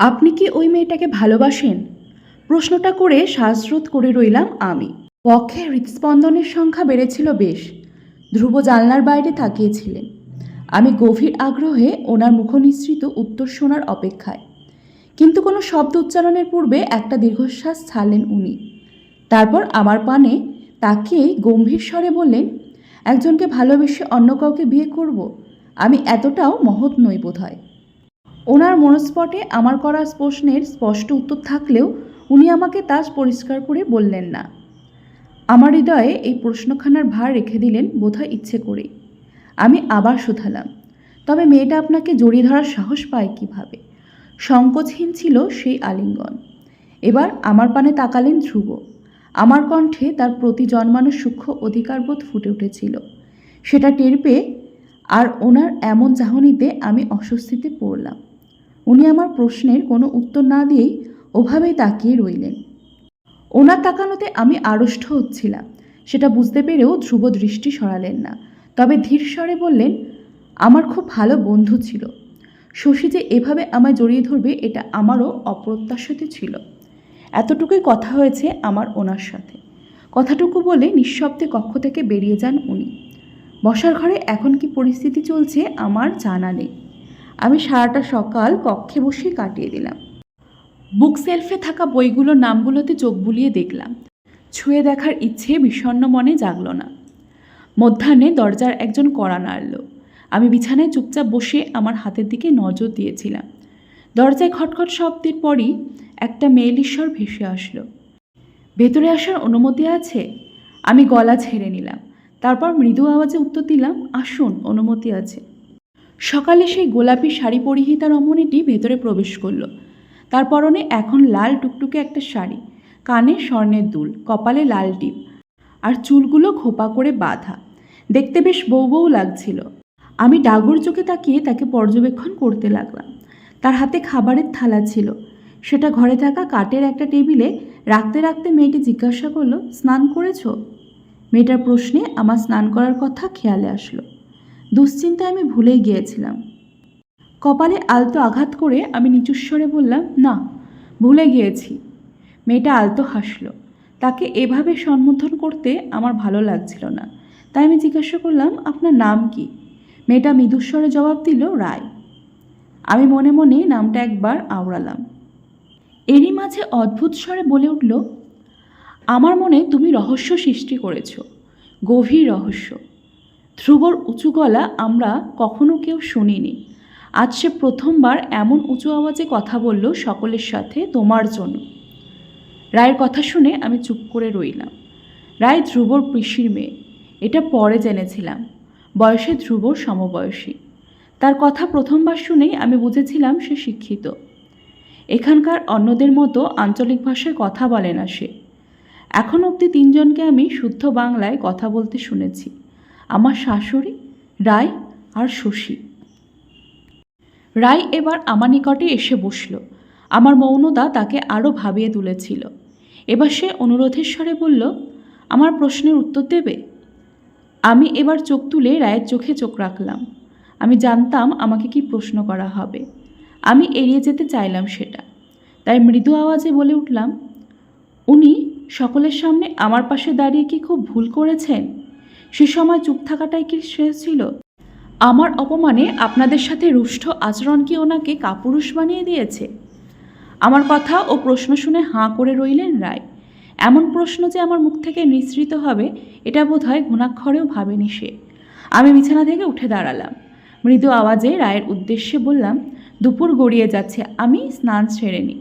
আপনি কি ওই মেয়েটাকে ভালোবাসেন? প্রশ্নটা করে শ্বাসরোধ করে রইলাম আমি। পক্ষে হৃদস্পন্দনের সংখ্যা বেড়েছিল বেশ। ধ্রুব জানলার বাইরে তাকিয়েছিলেন। আমি গভীর আগ্রহে ওনার মুখনিসৃত উত্তর শোনার অপেক্ষায়। কিন্তু কোনো শব্দ উচ্চারণের পূর্বে একটা দীর্ঘশ্বাস ছাড়লেন উনি। তারপর আমার পানে তাকিয়ে গম্ভীর স্বরে বললেন, একজনকে ভালোবেসে অন্য কাউকে বিয়ে করব? আমি এতটাও মহৎ নই বোধ হয় ওনার মনস্পটে আমার করা প্রশ্নের স্পষ্ট উত্তর থাকলেও উনি আমাকে তা পরিষ্কার করে বললেন না। আমার হৃদয়ে এই প্রশ্নখানার ভার রেখে দিলেন বোধহয় ইচ্ছে করে। আমি আবার শুধালাম। তবে মেয়েটা আপনাকে জড়িয়ে ধরার সাহস পায় কীভাবে? সংকোচহীন ছিল সেই আলিঙ্গন। এবার আমার পানে তাকালেন ধ্রুব। আমার কণ্ঠে তার প্রতি জন্মানো সূক্ষ্ম অধিকারবোধ ফুটে উঠেছিল। সেটা টের পেয়ে আর ওনার এমন চাহনিতে আমি অস্বস্তিতে পড়লাম। উনি আমার প্রশ্নের কোনো উত্তর না দিয়েই ওভাবেই তাকিয়ে রইলেন। ওনার তাকানোতে আমি আড়ষ্ট হচ্ছিলাম। সেটা বুঝতে পেরেও ধ্রুব দৃষ্টি সরালেন না। তবে ধীর স্বরে বললেন, আমার খুব ভালো বন্ধু ছিল। শশী যে এভাবে আমায় জড়িয়ে ধরবে, এটা আমারও অপ্রত্যাশিত ছিল। এতটুকুই কথা হয়েছে আমার ওনার সাথে। কথাটুকু বলে নিঃশব্দে কক্ষ থেকে বেরিয়ে যান উনি। বসার ঘরে এখন কি পরিস্থিতি চলছে আমার জানা নেই। আমি সারাটা সকাল কক্ষে বসে কাটিয়ে দিলাম। বুক সেলফে থাকা বইগুলোর নামগুলোতে চোখ বুলিয়ে দেখলাম। ছুঁয়ে দেখার ইচ্ছে বিষণ্ণ মনে জাগল না। মধ্যাহ্নে দরজার একজন কড়া নাড়ল। আমি বিছানায় চুপচাপ বসে আমার হাতের দিকে নজর দিয়েছিলাম। দরজায় খটখট শব্দের পরই একটা মেয়েলিশ্বর ভেসে আসলো। ভেতরে আসার অনুমতি আছে? আমি গলা ছেড়ে নিলাম। তারপর মৃদু আওয়াজে উত্তর দিলাম, আসুন, অনুমতি আছে। সকালে সেই গোলাপি শাড়ি পরিহিতা রমণীটি ভেতরে প্রবেশ করল। তার পরনে এখন লাল টুকটুকে একটা শাড়ি, কানে স্বর্ণের দুল, কপালে লাল টিপ আর চুলগুলো খোপা করে বাঁধা। দেখতে বেশ বউ বউ লাগছিল। আমি ডাগর চোখে তাকিয়ে তাকে পর্যবেক্ষণ করতে লাগলাম। তার হাতে খাবারের থালা ছিল। সেটা ঘরে থাকা কাঠের একটা টেবিলে রাখতে রাখতে মেয়েটি জিজ্ঞাসা করল, স্নান করেছ? মেয়েটার প্রশ্নে আমার স্নান করার কথা খেয়ালে আসলো। দুশ্চিন্তায় আমি ভুলেই গিয়েছিলাম। কপালে আলতো আঘাত করে আমি নিচুস্বরে বললাম, না, ভুলে গিয়েছি। মেয়েটা আলতো হাসলো। তাকে এভাবে সম্বোধন করতে আমার ভালো লাগছিল না। তাই আমি জিজ্ঞাসা করলাম, আপনার নাম কি? মেয়েটা মৃদুস্বরে জবাব দিল, রায়। আমি মনে মনে নামটা একবার আওড়ালাম। এরই মাঝে অদ্ভুত স্বরে বলে উঠল, আমার মনে তুমি রহস্য সৃষ্টি করেছ, গভীর রহস্য। ধ্রুবর উঁচু গলা আমরা কখনো কেউ শুনিনি। আজ সে প্রথমবার এমন উঁচু আওয়াজে কথা বলল সকলের সাথে তোমার জন্য। রায়ের কথা শুনে আমি চুপ করে রইলাম। রায় ধ্রুবর পিসির মেয়ে। এটা পরে জেনেছিলাম। বয়সে ধ্রুবর সমবয়সী। তার কথা প্রথমবার শুনেই আমি বুঝেছিলাম সে শিক্ষিত। এখানকার অন্যদের মতো আঞ্চলিক ভাষায় কথা বলে না সে। এখন অবধি তিনজনকে আমি শুদ্ধ বাংলায় কথা বলতে শুনেছি। আমার শাশুড়ি রায় আর শশী। রায় এবার আমার নিকটে এসে বসল। আমার মৌনতা তাকে আরও ভাবিয়ে তুলেছিল। এবার সে অনুরোধের স্বরে বলল, আমার প্রশ্নের উত্তর দেবে? আমি এবার চোখ তুলে রায়ের চোখে চোখ রাখলাম। আমি জানতাম আমাকে কি প্রশ্ন করা হবে। আমি এড়িয়ে যেতে চাইলাম সেটা। তাই মৃদু আওয়াজে বলে উঠলাম, উনি সকলের সামনে আমার পাশে দাঁড়িয়ে কি খুব ভুল করেছেন? সে সময় চুপ থাকাটাই কি শেষ ছিল? আমার অপমানে আপনাদের সাথে রুষ্ট আচরণ কি ওনাকে কাপুরুষ বানিয়ে দিয়েছে? আমার কথা ও প্রশ্ন শুনে হাঁ করে রইলেন রায়। এমন প্রশ্ন যে আমার মুখ থেকে নিঃসৃত হবে, এটা বোধ হয় ঘুণাক্ষরেও ভাবেনি সে। আমি বিছানা থেকে উঠে দাঁড়ালাম। মৃদু আওয়াজে রায়ের উদ্দেশ্যে বললাম, দুপুর গড়িয়ে যাচ্ছে, আমি স্নান সেরে নিই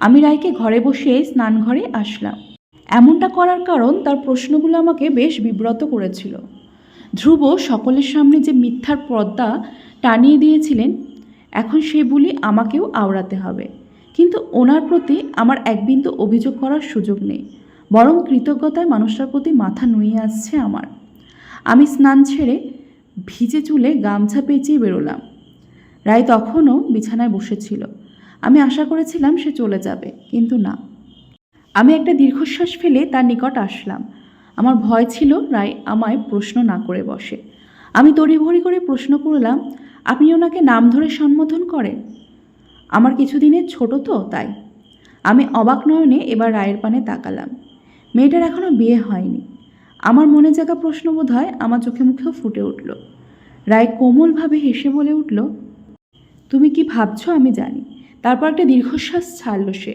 আমি রায়কে ঘরে বসিয়ে স্নান ঘরে আসলাম। এমনটা করার কারণ তার প্রশ্নগুলো আমাকে বেশ বিব্রত করেছিল। ধ্রুব সকলের সামনে যে মিথ্যার পর্দা টানিয়ে দিয়েছিলেন, এখন সে বুলি আমাকেও আওড়াতে হবে। কিন্তু ওনার প্রতি আমার এক বিন্দু অভিযোগ করার সুযোগ নেই। বরং কৃতজ্ঞতায় মানুষটার প্রতি মাথা নুয়ে আসছে আমার। আমি স্নান ছেড়ে ভিজে চুলে গামছা পেঁচিয়ে বেরোলাম। রায় তখনও বিছানায় বসেছিল। আমি আশা করেছিলাম সে চলে যাবে, কিন্তু না। আমি একটা দীর্ঘশ্বাস ফেলে তার নিকট আসলাম। আমার ভয় ছিল রায় আমায় প্রশ্ন না করে বসে। আমি তড়িঘড়ি করে প্রশ্ন করলাম, আপনি ওনাকে নাম ধরে সম্বোধন করেন? আমার কিছুদিনের ছোট তো, তাই। আমি অবাক নয়নে এবার রায়ের পানে তাকালাম। মেয়েটার এখনও বিয়ে হয়নি। আমার মনে জাগা প্রশ্ন বোধ হয় আমার চোখে মুখেও ফুটে উঠল। রায় কোমলভাবে হেসে বলে উঠল, তুমি কি ভাবছ আমি জানি। তারপর একটা দীর্ঘশ্বাস ছাড়ল সে।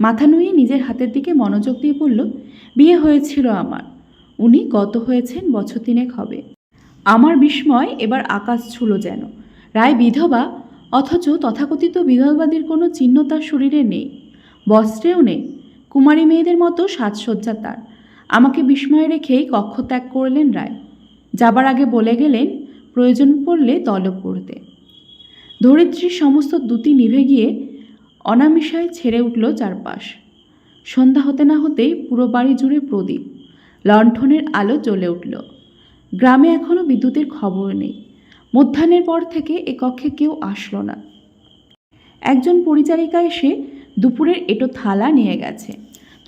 মাথা নুয়ে নিজের হাতের দিকে মনোযোগ দিয়ে বলল, বিয়ে হয়েছিল আমার। উনি গত হয়েছেন, বছর তিনেক হবে। আমার বিস্ময় এবার আকাশ ছুল যেন। রায় বিধবা, অথচ তথাকথিত বিধবাদের কোনো চিহ্ন তার শরীরে নেই। বস্ত্রেও নেই। কুমারী মেয়েদের মতো সাজসজ্জা তার। আমাকে বিস্ময়ে রেখেই কক্ষ ত্যাগ করলেন রায়। যাবার আগে বলে গেলেন, প্রয়োজন পড়লে তলব করতে। ধরিত্রীর সমস্ত দুটি নিভে গিয়ে অনামিশায় ছেড়ে উঠল চারপাশ। সন্ধ্যা হতে না হতেই পুরো বাড়ি জুড়ে প্রদীপ। লণ্ঠনের আলো জ্বলে উঠল। গ্রামে এখনও বিদ্যুতের খবর নেই। মধ্যাহ্নের পর থেকে এ কক্ষে কেউ আসলো না। একজন পরিচারিকা এসে দুপুরের এটো থালা নিয়ে গেছে।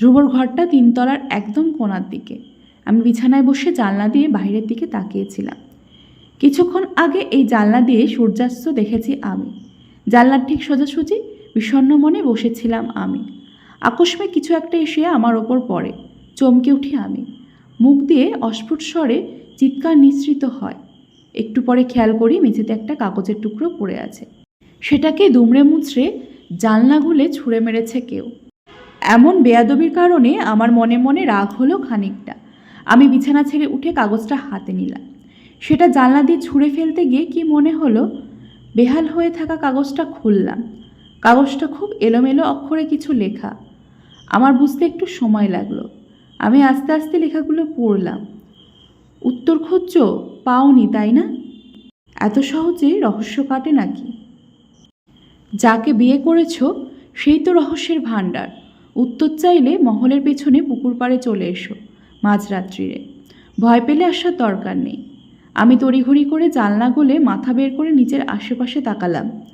ধ্রুবর ঘরটা তিনতলার একদম কোনার দিকে। আমি বিছানায় বসে জানলা দিয়ে বাইরের দিকে তাকিয়েছিলাম। কিছুক্ষণ আগে এই জানলা দিয়ে সূর্যাস্ত দেখেছি আমি। জানলার ঠিক সোজাসুজি বিষণ্ণ মনে বসেছিলাম আমি। আকস্মিক কিছু একটা এসে আমার ওপর পড়ে, চমকে উঠি আমি। মুখ দিয়ে অস্ফুট স্বরে চিৎকার নিঃসৃত হয়। একটু পরে খেয়াল করি মেঝেতে একটা কাগজের টুকরো পড়ে আছে। সেটাকে দুমড়ে মুচড়ে জানলা গুলে ছুঁড়ে মেরেছে কেউ। এমন বেয়াদবির কারণে আমার মনে মনে রাগ হলো খানিকটা। আমি বিছানা ছেড়ে উঠে কাগজটা হাতে নিলাম। সেটা জানলা দিয়ে ছুঁড়ে ফেলতে গিয়ে কি মনে হলো? বেহাল হয়ে থাকা কাগজটা খুললাম। কাগজটা খুব এলোমেলো অক্ষরে কিছু লেখা। আমার বুঝতে একটু সময় লাগল। আমি আস্তে আস্তে লেখাগুলো পড়লাম। উত্তর খুঁজছো? পাওনি, তাই না? এত সহজে রহস্য কাটে নাকি? যাকে বিয়ে করেছ, সেই তো রহস্যের ভাণ্ডার। উত্তর চাইলে মহলের পেছনে পুকুর পাড়ে চলে এসো, মাঝরাত্রিরে। ভয় পেলে আসার দরকার নেই। আমি তড়িঘড়ি করে জানলা গলে মাথা বের করে নিচের আশেপাশে তাকালাম।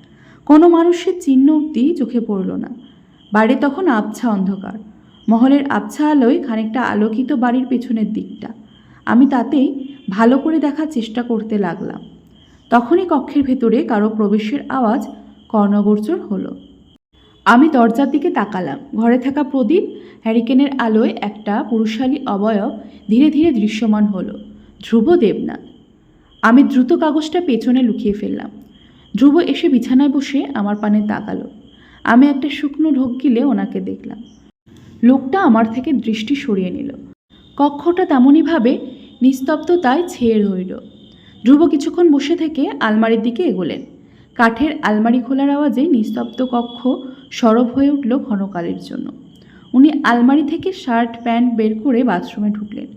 কোনো মানুষের চিহ্ন অব্দি চোখে পড়ল না। বাড়ি তখন আবছা অন্ধকার। মহলের আবছা আলোয় খানিকটা আলোকিত বাড়ির পেছনের দিকটা। আমি তাতেই ভালো করে দেখার চেষ্টা করতে লাগলাম। তখনই কক্ষের ভেতরে কারও প্রবেশের আওয়াজ কর্ণগোচর হলো। আমি দরজার দিকে তাকালাম। ঘরে থাকা প্রদীপ হ্যারিকেনের আলোয় একটা পুরুষালী অবয়ব ধীরে ধীরে দৃশ্যমান হলো। ধ্রুব দেবনাথ। আমি দ্রুত কাগজটা পেছনে লুকিয়ে ফেললাম। ধ্রুব এসে বিছানায় বসে আমার পানে তাকালো। আমি একটা শুকনো ঢোক গিলে ওনাকে দেখলাম। লোকটা আমার থেকে দৃষ্টি সরিয়ে নিল। কক্ষটা তেমনইভাবে নিস্তব্ধতায় ছেয়ে রইল। ধ্রুব কিছুক্ষণ বসে থেকে আলমারির দিকে এগোলেন। কাঠের আলমারি খোলার আওয়াজে নিস্তব্ধ কক্ষ সরব হয়ে উঠল ক্ষণকালের জন্য। উনি আলমারি থেকে শার্ট, প্যান্ট বের করে বাথরুমে ঢুকলেন।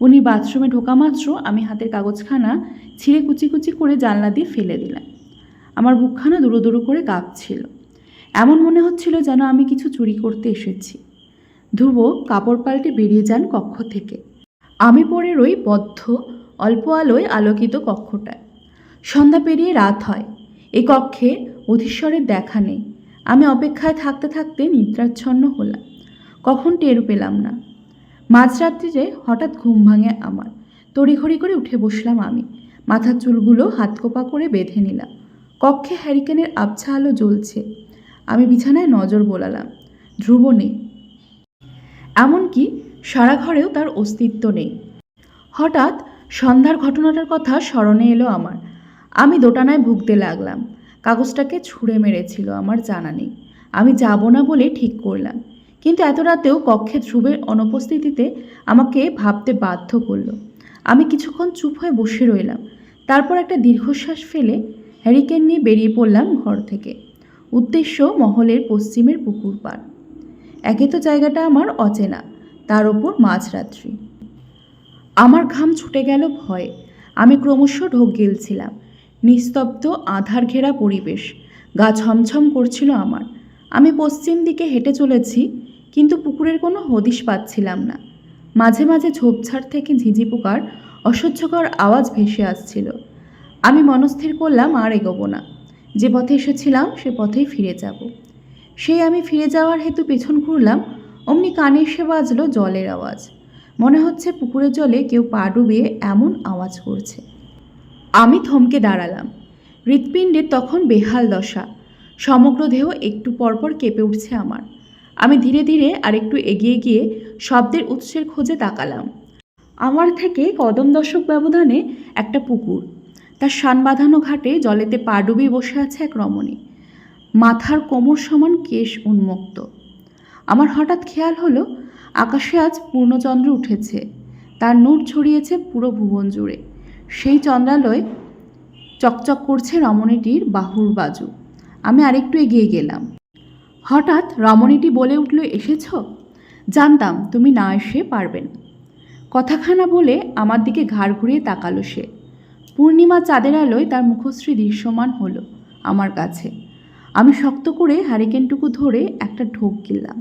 উনি বাথরুমে ঢোকা মাত্র আমি হাতের কাগজখানা ছিঁড়ে কুচি কুচি করে জানলা দিয়ে ফেলে দিলাম আমার বুকখানা দুরু দুরু করে কাঁপছিল। এমন মনে হচ্ছিল যেন আমি কিছু চুরি করতে এসেছি। ধ্রুব কাপড় পাল্টে বেরিয়ে যান কক্ষ থেকে। আমি পড়ে রই বদ্ধ, অল্প আলোয় আলোকিত কক্ষটায়। সন্ধ্যা পেরিয়ে রাত হয়। এই কক্ষে অধীশ্বরের দেখা নেই। আমি অপেক্ষায় থাকতে থাকতে নিদ্রাচ্ছন্ন হলাম। কখন টের পেলাম না। মাঝরাত্রিরে হঠাৎ ঘুম ভাঙে আমার। তড়িঘড়ি করে উঠে বসলাম আমি। মাথার চুলগুলো হাতকোপা করে বেঁধে নিলাম। কক্ষে হ্যারিকেনের আবছা আলো জ্বলছে। আমি বিছানায় নজর বোলালাম। ধ্রুব নেই। এমনকি সারা ঘরেও তার অস্তিত্ব নেই। হঠাৎ সন্ধ্যার ঘটনাটার কথা স্মরণে এলো আমার। আমি দোটানায় ভুগতে লাগলাম। কাগজটাকে ছুঁড়ে মেরেছিল, আমার জানা নেই। আমি যাব না বলে ঠিক করলাম। কিন্তু এত রাতেও কক্ষে ধ্রুবের অনুপস্থিতিতে আমাকে ভাবতে বাধ্য করল। আমি কিছুক্ষণ চুপ হয়ে বসে রইলাম। তারপর একটা দীর্ঘশ্বাস ফেলে হ্যারিকেন নিয়ে বেরিয়ে পড়লাম ঘর থেকে। উদ্দেশ্য মহলের পশ্চিমের পুকুর পাড় একে তো জায়গাটা আমার অচেনা, তার ওপর মাঝরাত্রি। আমার ঘাম ছুটে গেল ভয়ে। আমি ক্রমশ ঢোক গেলছিলাম। নিস্তব্ধ আধার ঘেরা পরিবেশ। গা ছমছম করছিল আমার। আমি পশ্চিম দিকে হেঁটে চলেছি, কিন্তু পুকুরের কোনো হদিশ পাচ্ছিলাম না। মাঝে মাঝে ঝোপঝাড় থেকে ঝিঝি পোকার অসহ্যকর আওয়াজ ভেসে আসছিল। আমি মনস্থির করলাম আর এগোবো না। যে পথে এসেছিলাম, সে পথেই ফিরে যাব। সেই আমি ফিরে যাওয়ার হেতু পেছন ঘুরলাম, অমনি কানে এসে বাজলো জলের আওয়াজ। মনে হচ্ছে পুকুরের জলে কেউ পা ডুবিয়ে এমন আওয়াজ করছে। আমি থমকে দাঁড়ালাম। হৃৎপিণ্ডের তখন বেহাল দশা। সমগ্র দেহ একটু পরপর কেঁপে উঠছে আমার। আমি ধীরে ধীরে আরেকটু এগিয়ে গিয়ে শব্দের উৎসের খোঁজে তাকালাম। আমার থেকে কদম দশক ব্যবধানে একটা পুকুর। তার শান বাঁধানো ঘাটে জলেতে পা ডুবিয়ে বসে আছে এক রমণী। মাথার কোমর সমান কেশ উন্মুক্ত। আমার হঠাৎ খেয়াল হলো, আকাশে আজ পূর্ণচন্দ্র উঠেছে। তার নূর ছড়িয়েছে পুরো ভুবন জুড়ে। সেই চন্দ্রালয় চকচক করছে রমণীটির বাহুর বাজু। আমি আরেকটু এগিয়ে গেলাম। হঠাৎ রমণীটি বলে উঠল, এসেছ? জানতাম তুমি না এসে পারবে না। কথাখানা বলে আমার দিকে ঘাড় ঘুরিয়ে তাকালো সে। পূর্ণিমা চাঁদের আলোয় তার মুখশ্রী দৃশ্যমান হলো আমার কাছে। আমি শক্ত করে হারিকেনটুকু ধরে একটা ঢোক গিললাম।